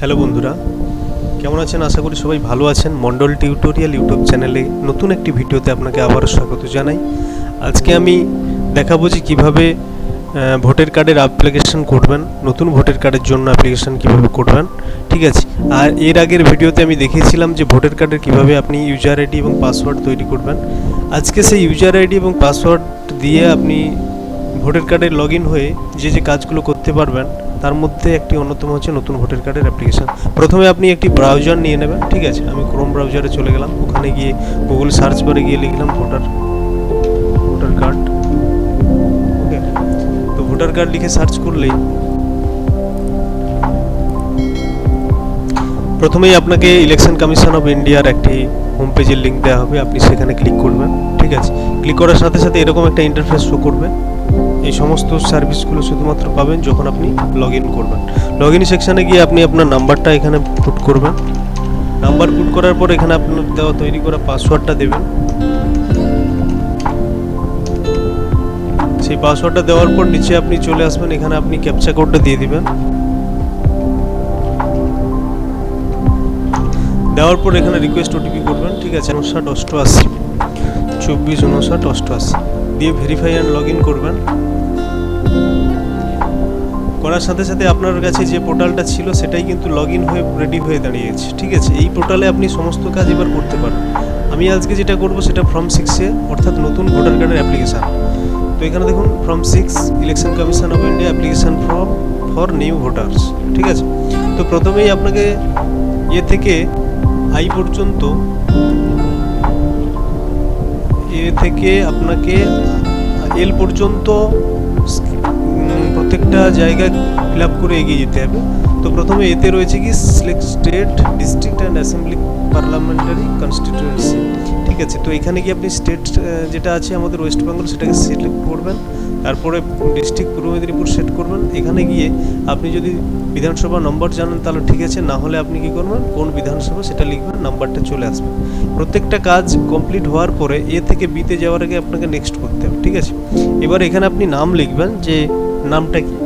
Hello বন্ধুরা, কেমন আছেন? আশা করি সবাই ভালো আছেন। মন্ডল টিউটোরিয়াল ইউটিউব চ্যানেলে নতুন একটি ভিডিওতে আপনাকে আবারও স্বাগত জানাই। আজকে আমি দেখাবো যে কীভাবে ভোটার কার্ডের অ্যাপ্লিকেশন করবেন, নতুন ভোটার কার্ডের জন্য অ্যাপ্লিকেশন কীভাবে করবেন, ঠিক আছে? আর এর আগের ভিডিওতে আমি দেখিয়েছিলাম যে ভোটার কার্ডের কীভাবে আপনি ইউজার আইডি এবং পাসওয়ার্ড তৈরি করবেন। আজকে সেই ইউজার আইডি এবং পাসওয়ার্ড দিয়ে আপনি ভোটার কার্ডে লগ হয়ে যে যে কাজগুলো করতে পারবেন তার মধ্যে একটি অন্যতম হচ্ছে নতুন ভোটার কার্ডের অ্যাপ্লিকেশান প্রথমে আপনি একটি ব্রাউজার নিয়ে নেবেন, ঠিক আছে? আমি ক্রোম ব্রাউজারে চলে গেলাম। ওখানে গিয়ে গুগল সার্চ বারে গিয়ে লিখলাম ভোটার ভোটার কার্ড ওকে? তো ভোটার কার্ড লিখে সার্চ করলেই প্রথমেই আপনাকে ইলেকশন কমিশন অফ ইন্ডিয়ার একটি হোম পেজের লিঙ্ক দেওয়া হবে। আপনি সেখানে ক্লিক করবেন, ঠিক আছে? ক্লিক করার সাথে সাথে এরকম একটা ইন্টারফেস শো করবে। এই সমস্ত সার্ভিসগুলো শুধুমাত্র পাবেন যখন আপনি লগ ইন করবেন। লগ ইন সেকশানে গিয়ে আপনি আপনার নাম্বারটা এখানে পুট করবেন। নাম্বার পুট করার পর এখানে আপনার দেওয়া তৈরি করা পাসওয়ার্ডটা দেবেন। সেই পাসওয়ার্ডটা দেওয়ার পর নিচে আপনি চলে আসবেন, এখানে আপনি ক্যাপচা কোডটা দিয়ে দিবেন। দেওয়ার পর এখানে রিকোয়েস্ট ওটিপি করবেন, ঠিক আছে? উনষাট অষ্টআশি, চব্বিশ, উনষাট অষ্টআশি। দিয়ে ভেরিফাই অ্যান্ড লগ ইন করবেন। করার সাথে সাথে আপনার কাছে যে পোর্টালটা ছিল সেটাই কিন্তু লগ ইন হয়ে রেডি হয়ে দাঁড়িয়েছে। ঠিক আছে, এই পোর্টালে আপনি সমস্ত কাজ এবার করতে পারেন আমি আজকে যেটা করব সেটা ফর্ম সিক্সে অর্থাৎ নতুন ভোটার কার্ডের অ্যাপ্লিকেশান তো এখানে দেখুন form six election commission of India application form for new voters ঠিক আছে? তো প্রথমেই আপনাকে এ থেকে আই পর্যন্ত, এ থেকে আপনাকে এল পর্যন্ত প্রত্যেকটা জায়গায় ফিল আপ করে এগিয়ে যেতে হবে। তো প্রথমে এতে রয়েছে কি select state, district and assembly parliamentary constituency. ঠিক আছে, তো এখানে কি আপনি স্টেট যেটা আছে আমাদের ওয়েস্ট বেঙ্গল, সেটাকে সিলেক্ট করবেন। তারপরে ডিস্ট্রিক্ট পূর্ব মেদিনীপুর সেট করবেন। এখানে গিয়ে আপনি যদি বিধানসভা নম্বর জানেন, তাহলে ঠিক আছে। না হলে আপনি কি করবেন? কোন বিধানসভা, সেটা লিখবেন, নাম্বারটা চলে আসবে। প্রত্যেকটা কাজ কমপ্লিট হওয়ার পরে, এ থেকে বিতে যাওয়ার আগে আপনাকে নেক্সট করতে হবে, ঠিক আছে? এবার এখানে আপনি নাম লিখবেন যে নামটা কি?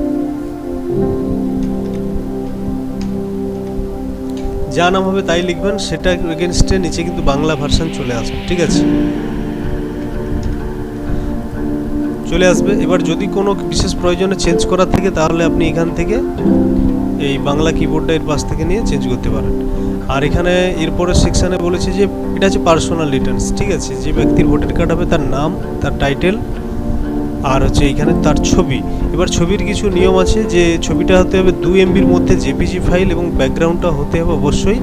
যা নাম হবে তাই লিখবেন, সেটা এগেনস্টে নিচে কিন্তু বাংলা ভার্সন চলে আসবে, ঠিক আছে? চলে আসবে। এবার যদি কোনো বিশেষ প্রয়োজনে চেঞ্জ করার থেকে, তাহলে আপনি এখান থেকে এই বাংলা কিবোর্ডটা এর পাশ থেকে নিয়ে চেঞ্জ করতে পারেন। আর এখানে এরপরের সেকশানে বলেছে যে, এটা হচ্ছে পার্সোনাল ডিটেলস ঠিক আছে? যে ব্যক্তির ভোটার কার্ড হবে, তার নাম, তার টাইটেল আর হচ্ছে এইখানে তার ছবি। এবার ছবির কিছু নিয়ম আছে যে ছবিটা হতে হবে দু এমবির মধ্যে জেপিজি ফাইল এবং ব্যাকগ্রাউন্ডটা হতে হবে অবশ্যই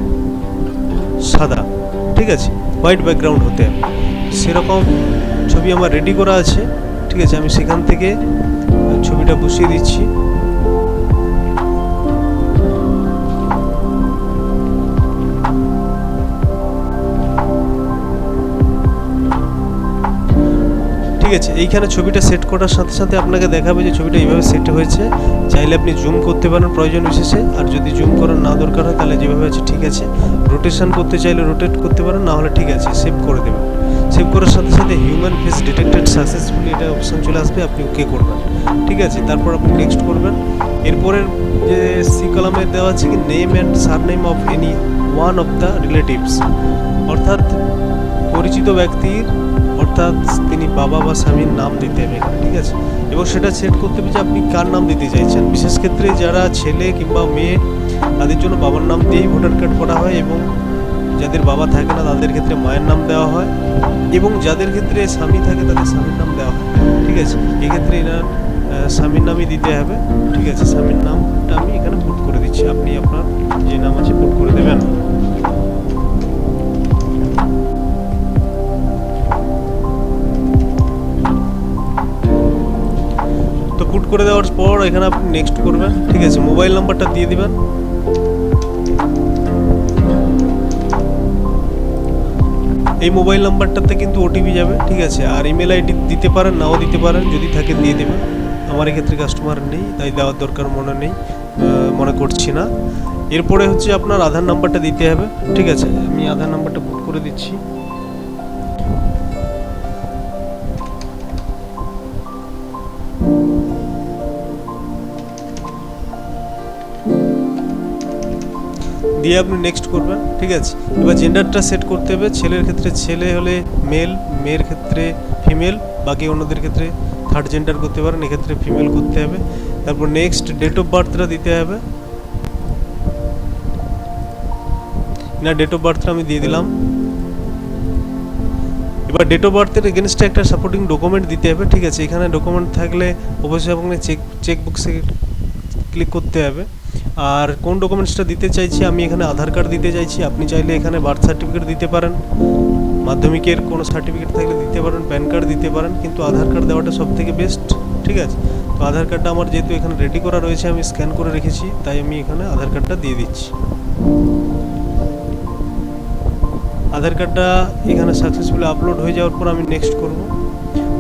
সাদা। ঠিক আছে? হোয়াইট ব্যাকগ্রাউন্ড হতে হবে। সেরকম ছবি আমার রেডি করা আছে। ঠিক আছে? আমি সেখান থেকে ছবিটা বসিয়ে দিচ্ছি। ঠিক আছে, এইখানে ছবিটা সেট করার সাথে সাথে আপনাকে দেখাবে যে ছবিটা এইভাবে সেট হয়েছে। চাইলে আপনি জুম করতে পারেন প্রয়োজন বিশেষে, আর যদি জুম করার না দরকার হয় তাহলে যেভাবে আছে ঠিক আছে। রোটেশন করতে চাইলে রোটেট করতে পারেন, না হলে ঠিক আছে সেভ করে দেবেন। সেভ করার সাথে সাথে হিউম্যান ফেস ডিটেক্টেড সাকসেসফুলি এটা অপশান চলে আসবে, আপনি ওকে করবেন। ঠিক আছে, তারপর আপনি নেক্সট করবেন। এরপরের যে সি কলামে দেওয়া আছে কি name and surname of any one of the relatives অর্থাৎ পরিচিত ব্যক্তির অর্থাৎ তিনি বাবা বা স্বামীর নাম দিতে হবে ঠিক আছে? এবং সেটা সেট করতে হবে যে আপনি কার নাম দিতে চাইছেন। বিশেষ ক্ষেত্রে যারা ছেলে কিংবা মেয়ে, তাদের জন্য বাবার নাম দিয়েই ভোটার কার্ড করা হয় এবং যাদের বাবা থাকে না, তাদের ক্ষেত্রে মায়ের নাম দেওয়া হয় এবং যাদের ক্ষেত্রে স্বামী থাকে, তাদের স্বামীর নাম দেওয়া হয়, ঠিক আছে? এক্ষেত্রে এনার স্বামীর নামই দিতে হবে, ঠিক আছে? স্বামীর নামটা আমি এখানে পুট করে দিচ্ছি। আপনি আপনার যে নাম আছে পুট করে দেবেন। পুট করে দেওয়ার পর এখানে আপনি নেক্সট করবেন। ঠিক আছে মোবাইল নাম্বারটা দিয়ে দিবেন। এই মোবাইল নাম্বারটাতে কিন্তু ওটিপি যাবে, ঠিক আছে। আর ইমেল আইডি দিতে পারেন, নাও দিতে পারেন, যদি থাকে দিয়ে দেবেন। আমার এক্ষেত্রে কাস্টমার নেই, তাই দেওয়ার দরকার মনে নেই মনে করছি না। এরপরে হচ্ছে আপনার আধার নাম্বারটা দিতে হবে, ঠিক আছে। আমি আধার নাম্বারটা বুক করে দিচ্ছি। দিয়ে আপনি নেক্সট করবেন, ঠিক আছে? এবার জেন্ডারটা সেট করতে হবে, ছেলের ক্ষেত্রে ছেলে হলে মেল মেয়ের ক্ষেত্রে ফিমেল বাকি অন্যদের ক্ষেত্রে থার্ড জেন্ডার করতে পারেন, এক্ষেত্রে ফিমেল করতে হবে। তারপর নেক্সট ডেট অফ বার্থটা দিতে হবে। না ডেট অফ বার্থটা আমি দিয়ে দিলাম। এবার ডেট অফ বার্থের এগেনস্টে একটা সাপোর্টিং ডকুমেন্ট দিতে হবে, ঠিক আছে? এখানে ডকুমেন্ট থাকলে অবশ্যই আপনাকে চেক চেক বক্সে ক্লিক করতে হবে। আর কোন ডকুমেন্টসটা দিতে চাইছি আমি এখানে আধার কার্ড দিতে চাইছি, আপনি চাইলে এখানে বার্থ সার্টিফিকেট দিতে পারেন। মাধ্যমিকের কোনো সার্টিফিকেট থাকলে দিতে পারেন, প্যান কার্ড দিতে পারেন, কিন্তু আধার কার্ড দেওয়াটা সব থেকে বেস্ট ঠিক আছে? তো আধার কার্ডটা আমার যেহেতু এখানে রেডি করা রয়েছে, আমি স্ক্যান করে রেখেছি, তাই আমি এখানে আধার কার্ডটা দিয়ে দিচ্ছি। আধার কার্ডটা এখানে সাকসেসফুলি আপলোড হয়ে যাওয়ার পর আমি নেক্সট করব।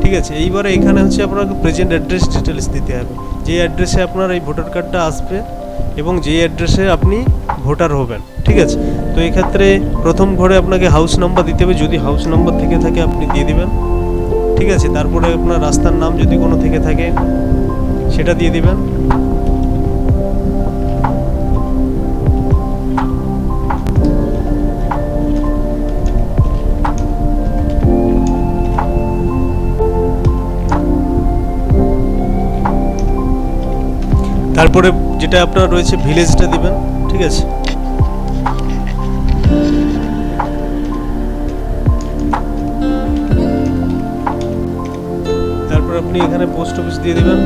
ঠিক আছে, এইবারে এখানে হচ্ছে আপনাকে প্রেজেন্ট অ্যাড্রেস ডিটেলস দিতে হবে। যে অ্যাড্রেসে আপনার এই ভোটার কার্ডটা আসবে এবং যে অ্যাড্রেসে আপনি ভোটার হবেন, ঠিক আছে? তো এক্ষেত্রে ক্ষেত্রে প্রথম ঘরে আপনাকে হাউস নাম্বার দিতে হবে, যদি হাউস নাম্বার থেকে থাকে আপনি দিয়ে দিবেন, ঠিক আছে? তারপরে আপনার রাস্তার নাম যদি কোনো থেকে থাকে, সেটা দিয়ে দিবেন। তারপরে যেটা আপনার রয়েছে ভিলেজটা দিবেন, ঠিক আছে? তারপর আপনি এখানে পোস্ট অফিস দিয়ে দিবেন।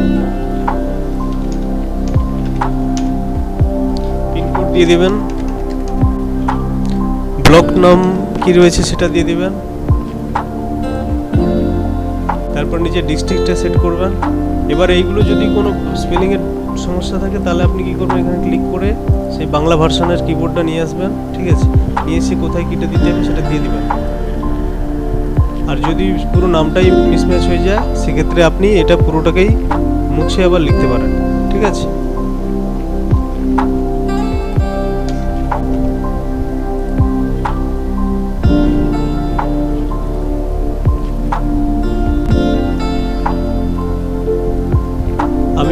পিনকোড দিয়ে দিবেন। ব্লক নাম কি রয়েছে সেটা দিয়ে দিবেন। তারপর নিচে ডিস্ট্রিক্টটা সেট করবেন। এবার এইগুলো যদি কোনো স্পেলিংয়ের সমস্যা থাকে, তাহলে আপনি কী করবেন? এখানে ক্লিক করে সেই বাংলা ভার্সনের কিবোর্ডটা নিয়ে আসবেন, ঠিক আছে? নিয়ে এসে কোথায় কীটা দিতে হবে সেটা দিয়ে দেবেন। আর যদি পুরো নামটাই মিসম্যাচ হয়ে যায়, সেক্ষেত্রে আপনি এটা পুরোটাকেই মুছে আবার লিখতে পারেন, ঠিক আছে?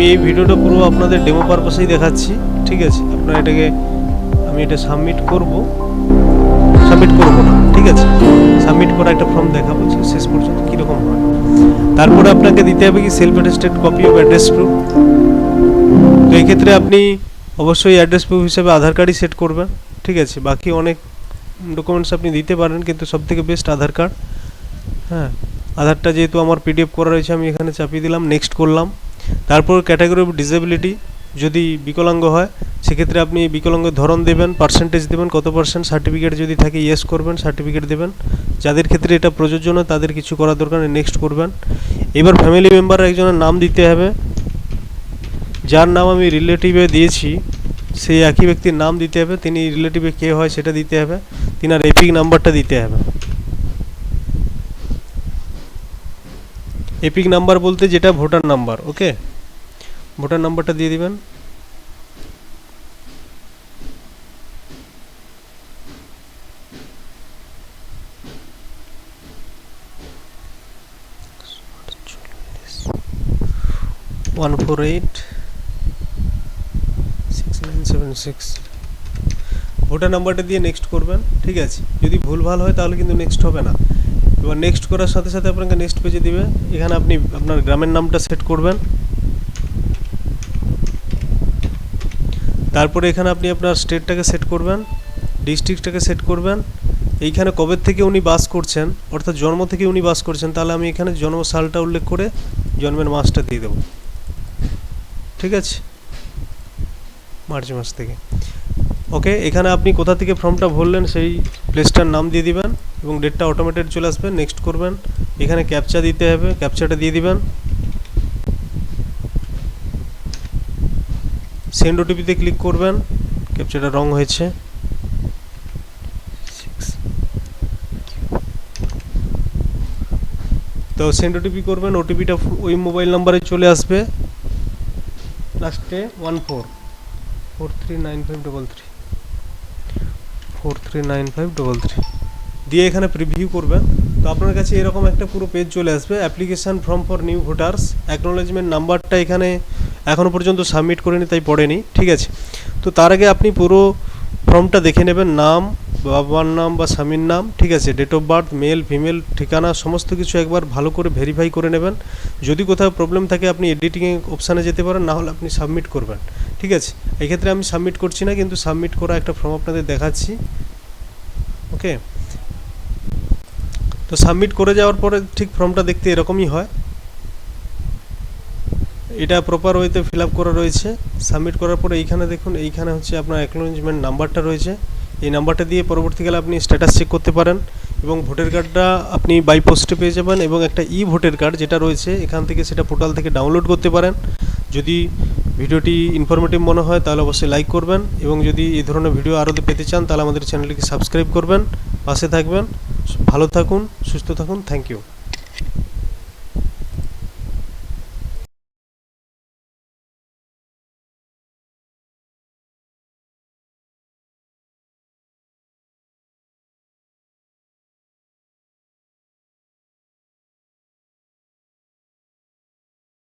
আমি এই ভিডিওটা পুরো আপনাদের ডেমো পারপাসেই দেখাচ্ছি, ঠিক আছে? আপনারা এটাকে, আমি এটা সাবমিট করব। সাবমিট করব না, ঠিক আছে? সাবমিট করা একটা ফর্ম দেখাবো শেষ পর্যন্ত কীরকম হয়। তারপরে আপনাকে দিতে হবে কি self attested copy of address proof তো এই ক্ষেত্রে আপনি অবশ্যই অ্যাড্রেস প্রুফ হিসেবে আধার কার্ডই সেট করবেন, ঠিক আছে? বাকি অনেক ডকুমেন্টস আপনি দিতে পারেন, কিন্তু সবথেকে বেস্ট আধার কার্ড হ্যাঁ আধারটা যেহেতু আমার পিডিএফ করা রয়েছে, আমি এখানে চাপিয়ে দিলাম নেক্সট করলাম। তারপর ক্যাটাগরি অফ ডিসেবিলিটি যদি বিকলাঙ্গ হয়, সেক্ষেত্রে আপনি বিকলাঙ্গের ধরন দেবেন পার্সেন্টেজ দেবেন, কত পার্সেন্ট সার্টিফিকেট যদি থাকে ইয়েস করবেন সার্টিফিকেট দেবেন। যাদের ক্ষেত্রে এটা প্রযোজ্য নয়, তাদের কিছু করার দরকার নেক্সট করবেন। এবার ফ্যামিলি মেম্বার একজনের নাম দিতে হবে। যার নাম আমি রিলেটিভে দিয়েছি, সেই একই ব্যক্তির নাম দিতে হবে। তিনি রিলেটিভে কে হয়, সেটা দিতে হবে। তিনার এপিক নাম্বারটা দিতে হবে। এপিক নাম্বার বলতে যেটা ভোটার নাম্বার ওকে ভোটার নাম্বারটা দিয়ে দিবেন। One four eight six nine seven six voter নাম্বারটা দিয়ে নেক্সট করবেন, ঠিক আছে? যদি ভুলভাল হয় তাহলে কিন্তু নেক্সট হবে না। এবার নেক্সট করার সাথে সাথে আপনাকে নেক্সট পেজে দিবে। এখানে আপনি আপনার গ্রামের নামটা সেট করবেন। তারপরে এখানে আপনি আপনার স্টেটটাকে সেট করবেন ডিস্ট্রিক্টটাকে সেট করবেন। এইখানে কবে থেকে উনি বাস করছেন, অর্থাৎ জন্ম থেকে উনি বাস করছেন, তাহলে আমি এখানে জন্ম সালটা উল্লেখ করে জন্মের মাসটা দিয়ে দেবো। ঠিক আছে? মার্চ মাস থেকে। ওকে এখানে আপনি কোথা থেকে ফর্মটা ভরলেন সেই প্লেসটার নাম দিয়ে দিবেন এবং ডেটটা অটোমেটেড চলে আসবে। নেক্সট করবেন, এখানে ক্যাপচা দিতে হবে ক্যাপচাটা দিয়ে দিবেন। সেন্ড ওটিপিতে ক্লিক করবেন ক্যাপচাটা রং হয়েছে। তো সেন্ড ওটিপি করবেন ওটিপিটা ওই মোবাইল নাম্বারে চলে আসবে। লাস্টে one four four three nine five double three four three nine five double three দিয়ে এখানে প্রিভিউ করবেন তো আপনার কাছে এরকম একটা পুরো পেজ চলে আসবে। Application form for new voters acknowledgement নাম্বারটা এখানে এখনও পর্যন্ত সাবমিট করেনি, তাই পড়েনি। ঠিক আছে? তো তার আগে আপনি পুরো ফর্মটা দেখে নেবেন। নাম, বাবার নাম বা স্বামীর নাম। ঠিক আছে? Date of birth male female ঠিকানা, সমস্ত কিছু একবার ভালো করে ভেরিফাই করে নেবেন। যদি কোথাও প্রবলেম থাকে, আপনি এডিটিং অপশানে যেতে পারেন। না হলে আপনি সাবমিট করবেন। ঠিক আছে এই ক্ষেত্রে আমি সাবমিট করছি না, কিন্তু সাবমিট করা একটা ফর্ম আপনাদের দেখাচ্ছি। ওকে তো সাবমিট করে যাওয়ার পরে ঠিক ফর্মটা দেখতে এরকমই হয়। এটা প্রপার ওয়েতে ফিল করা রয়েছে। সাবমিট করার পরে এইখানে দেখুন, এইখানে হচ্ছে আপনার অ্যাকনোলেজমেন্ট নাম্বারটা রয়েছে। এই নাম্বারটা দিয়ে পরবর্তীকালে আপনি স্ট্যাটাস চেক করতে পারেন এবং ভোটার কার্ডটা আপনি বাই পোস্টে পেয়ে যাবেন এবং একটা ই ভোটার কার্ড যেটা রয়েছে, এখান থেকে সেটা পোর্টাল থেকে ডাউনলোড করতে পারেন। যদি ভিডিওটি ইনফরমেটিভ মনে হয়, তাহলে অবশ্যই লাইক করবেন এবং যদি এই ধরনের ভিডিও আরও পেতে চান, তাহলে আমাদের চ্যানেলটিকে সাবস্ক্রাইব করবেন, পাশে থাকবেন। ভালো থাকুন, সুস্থ থাকুন থ্যাংক ইউ